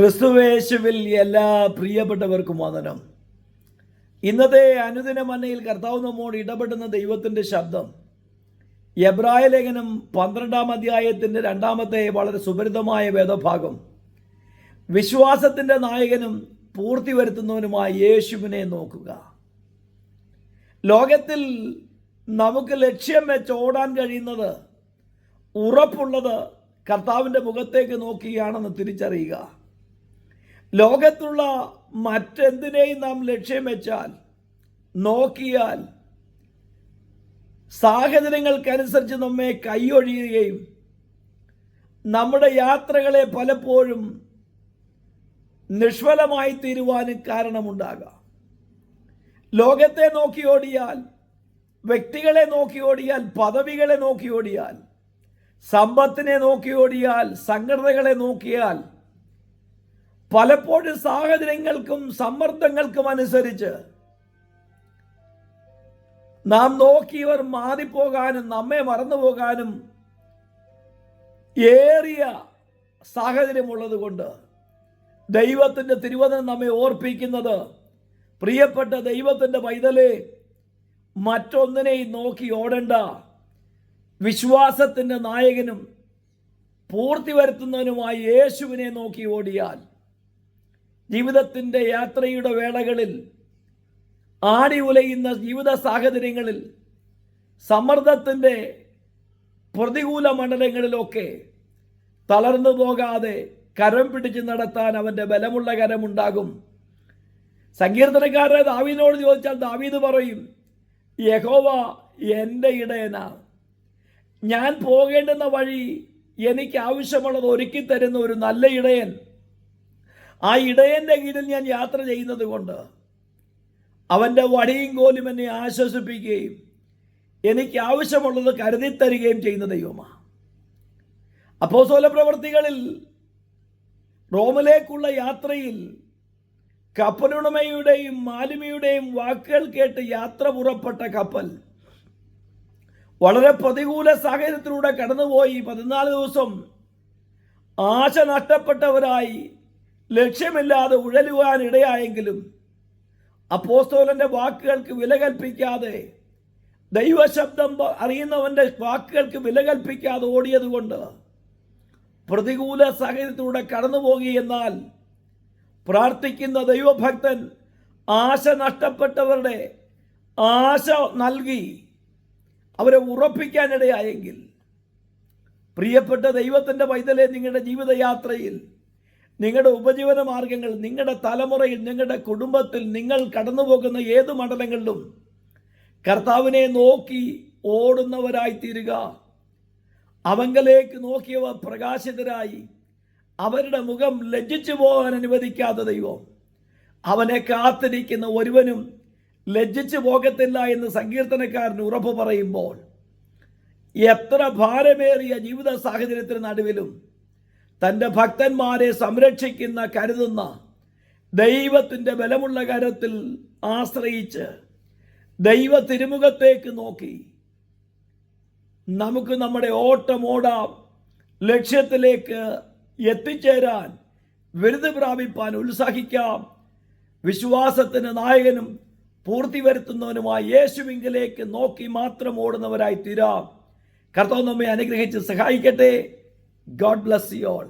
ക്രിസ്തുവേശുവിൽ എല്ലാ പ്രിയപ്പെട്ടവർക്കും വന്ദനം. ഇന്നത്തെ അനുദിന മന്നയിൽ കർത്താവ് നമ്മോട് ഇടപെടുന്ന ദൈവത്തിന്റെ ശബ്ദം എബ്രായ ലേഖനം പന്ത്രണ്ടാം അധ്യായത്തിന്റെ രണ്ടാമത്തെ വളരെ സുപരിതമായ വേദഭാഗം. വിശ്വാസത്തിന്റെ നായകനും പൂർത്തി വരുത്തുന്നവനുമായ യേശുവിനെ നോക്കുക. ലോകത്തിൽ നമുക്ക് ലക്ഷ്യം വെച്ച് ഓടാൻ കഴിയുന്നത് ഉറപ്പുള്ളത് കർത്താവിന്റെ മുഖത്തേക്ക് നോക്കുകയാണെന്ന് തിരിച്ചറിയുക. ലോകത്തുള്ള മറ്റെന്തിനേയും നാം ലക്ഷ്യം വെച്ചാൽ നോക്കിയാൽ സാഹചര്യങ്ങൾക്കനുസരിച്ച് നമ്മെ കൈയൊഴിയുകയും നമ്മുടെ യാത്രകളെ പലപ്പോഴും നിഷ്ഫലമായി തീരുവാനും കാരണമുണ്ടാകാം. ലോകത്തെ നോക്കി ഓടിയാൽ വ്യക്തികളെ നോക്കി ഓടിയാൽ പദവികളെ നോക്കി ഓടിയാൽ സമ്പത്തിനെ നോക്കി ഓടിയാൽ സംഘടനകളെ നോക്കിയാൽ പലപ്പോഴും സാഹചര്യങ്ങൾക്കും സമ്മർദ്ദങ്ങൾക്കും അനുസരിച്ച് നാം നോക്കിയവർ മാറിപ്പോകാനും നമ്മെ മറന്നുപോകാനും ഏറിയ സാഹചര്യമുള്ളത് കൊണ്ട് ദൈവത്തിന്റെ തിരുവചനം നമ്മെ ഓർപ്പിക്കുന്നത് പ്രിയപ്പെട്ട ദൈവത്തിന്റെ പൈതലെ മറ്റൊന്നിനെയും നോക്കി ഓടേണ്ട. വിശ്വാസത്തിന്റെ നായകനും പൂർത്തി വരുത്തുന്നതിനുമായി യേശുവിനെ നോക്കി ഓടിയാൽ ജീവിതത്തിന്റെ യാത്രയുടെ വേളകളിൽ ആടി ഉലയുന്ന ജീവിത സാഹചര്യങ്ങളിൽ സമ്മർദ്ദത്തിന്റെ പ്രതികൂല മണ്ഡലങ്ങളിലൊക്കെ തളർന്നു പോകാതെ കരം പിടിച്ച് നടത്താൻ അവന്റെ ബലമുള്ള കരമുണ്ടാകും സങ്കീർത്തനക്കാരെ ദാവീദിനോട് ചോദിച്ചാൽ ദാവീദ് പറയും യഹോവ എന്റെ ഇടയനാ. ഞാൻ പോകേണ്ടുന്ന വഴി എനിക്ക് ആവശ്യമുള്ളത് ഒരുക്കി തരുന്ന ഒരു നല്ല ഇടയൻ ആ ഇടയന്റെ കീഴിൽ ഞാൻ യാത്ര ചെയ്യുന്നത് കൊണ്ട് അവന്റെ വടിയും കോലും എന്നെ ആശ്വസിപ്പിക്കുകയും എനിക്ക് ആവശ്യമുള്ളത് കരുതി തരികയും ചെയ്യുന്ന ദൈവമാണ് അപ്പോസോല പ്രവർത്തികളിൽ റോമിലേക്കുള്ള യാത്രയിൽ കപ്പലുടമയുടെയും മാലിമിയുടെയും വാക്കുകൾ കേട്ട് യാത്ര പുറപ്പെട്ട കപ്പൽ വളരെ പ്രതികൂല സാഹചര്യത്തിലൂടെ കടന്നുപോയി. പതിനാല് ദിവസം ആശ നഷ്ടപ്പെട്ടവരായി. ലക്ഷ്യമില്ലാതെ ഉഴലുവാൻ ഇടയായെങ്കിലും അപ്പോസ്തോലന്റെ വാക്കുകൾക്ക് വില കൽപ്പിക്കാതെ ദൈവശബ്ദം അറിയുന്നവന്റെ വാക്കുകൾക്ക് വില കൽപ്പിക്കാതെ ഓടിയതുകൊണ്ട് പ്രതികൂല സാഹചര്യത്തിലൂടെ കടന്നു എന്നാൽ പ്രാർത്ഥിക്കുന്ന ദൈവഭക്തൻ ആശ നഷ്ടപ്പെട്ടവരുടെ ആശ നൽകി അവരെ ഉറപ്പിക്കാനിടയായെങ്കിൽ പ്രിയപ്പെട്ട ദൈവത്തിന്റെ പൈതലെ നിങ്ങളുടെ ജീവിതയാത്രയിൽ നിങ്ങളുടെ ഉപജീവന മാർഗങ്ങൾ നിങ്ങളുടെ തലമുറയിൽ നിങ്ങളുടെ കുടുംബത്തിൽ നിങ്ങൾ കടന്നു പോകുന്ന ഏത് മണ്ഡലങ്ങളിലും കർത്താവിനെ നോക്കി ഓടുന്നവരായി തീരുക അവങ്കലേക്ക് നോക്കിയവർ പ്രകാശിതരായി അവരുടെ മുഖം ലജ്ജിച്ചു പോകാൻ അനുവദിക്കാത്ത ദൈവം. അവനെ കാത്തിരിക്കുന്ന ഒരുവനും ലജ്ജിച്ചു പോകത്തില്ല എന്ന് സങ്കീർത്തനക്കാരൻ ഉറപ്പ് പറയുമ്പോൾ എത്ര ഭാരമേറിയ ജീവിത സാഹചര്യത്തിന് നടുവിലും തന്റെ ഭക്തന്മാരെ സംരക്ഷിക്കുന്ന കരുതുന്ന ദൈവത്തിന്റെ ബലമുള്ള കരത്തിൽ ആശ്രയിച്ച് ദൈവ തിരുമുഖത്തേക്ക് നോക്കി. നമുക്ക് നമ്മുടെ ഓട്ടം ഓടാം. ലക്ഷ്യത്തിലേക്ക് എത്തിച്ചേരാൻ വിരുദ് പ്രാപിപ്പാൻ ഉത്സാഹിക്കാം. വിശ്വാസത്തിന് നായകനും പൂർത്തി വരുത്തുന്നവനുമായ യേശുവിങ്കിലേക്ക് നോക്കി മാത്രം ഓടുന്നവരായി തീരാം. കർത്താവ് നമ്മെ അനുഗ്രഹിച്ച് സഹായിക്കട്ടെ. God bless you all.